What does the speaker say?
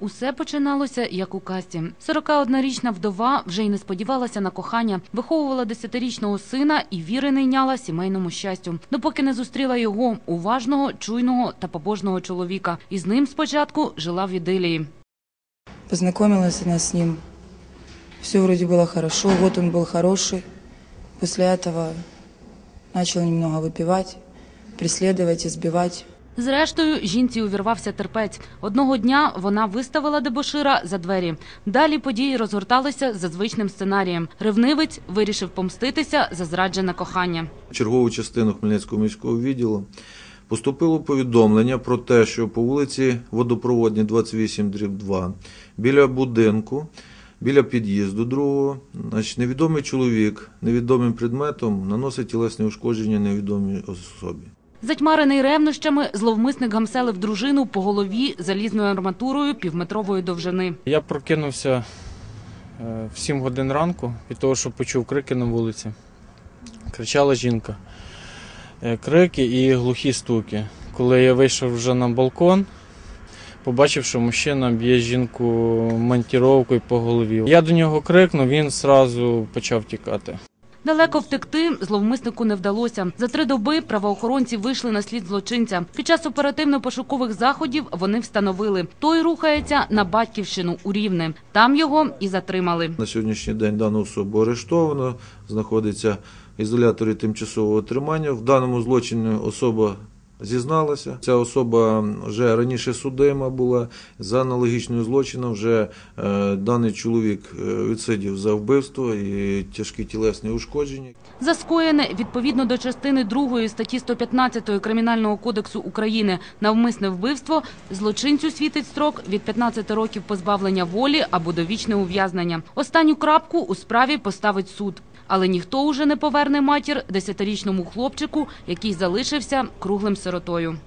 Усе починалося як у казці. 41-річна вдова вже й не сподівалася на кохання, виховувала 10-річного сина і віри не йняла сімейному щастю, допоки не зустріла його уважного, чуйного та побожного чоловіка. І з ним спочатку жила в ідилії. Познакомилась она с ним. Все вроде было хорошо, вот он был хороший. После этого начал немного выпивать, преследовать, избивать. Зрештою, жінці увірвався терпець. Одного дня вона виставила дебошира за двері. Далі події розгорталися за звичним сценарієм. Ревнивець вирішив помститися за зраджене кохання. Чергову частину Хмельницького міського відділу поступило повідомлення про те, що по вулиці Водопроводній 28 2 біля будинку, біля під'їзду другого, значить, невідомий чоловік невідомим предметом наносить тілесні ушкодження невідомій особі. Затьмарений ревнощами, зловмисник гамселив дружину по голові залізною арматурою півметрової довжини. Я прокинувся е, в 7 годин ранку від того, що почув крики на вулиці. Кричала жінка. Е, Крики і глухі стуки. Коли я вийшов вже на балкон, побачив, що мужчина б'є жінку монтіровкою по голові. Я до нього крикнув, він одразу почав тікати. Далеко втекти зловмиснику не вдалося. За три доби правоохоронці вийшли на слід злочинця. Під час оперативно-пошукових заходів вони встановили. Той рухається на батьківщину у Рівне. Там його і затримали. На сьогоднішній день дану особу арештовано, знаходиться в ізоляторі тимчасового тримання. В даному злочині особа зізналася. Ця особа вже раніше судима була. За аналогічним злочином вже е, даний чоловік е, відсидів за вбивство і тяжкі тілесні ушкодження. За скоєне відповідно до частини 2 статті 115 Кримінального кодексу України навмисне вбивство злочинцю світить строк від 15 років позбавлення волі або довічне ув'язнення. Останню крапку у справі поставить суд. Але ніхто уже не поверне матір десятирічному хлопчику, який залишився круглим сиротою.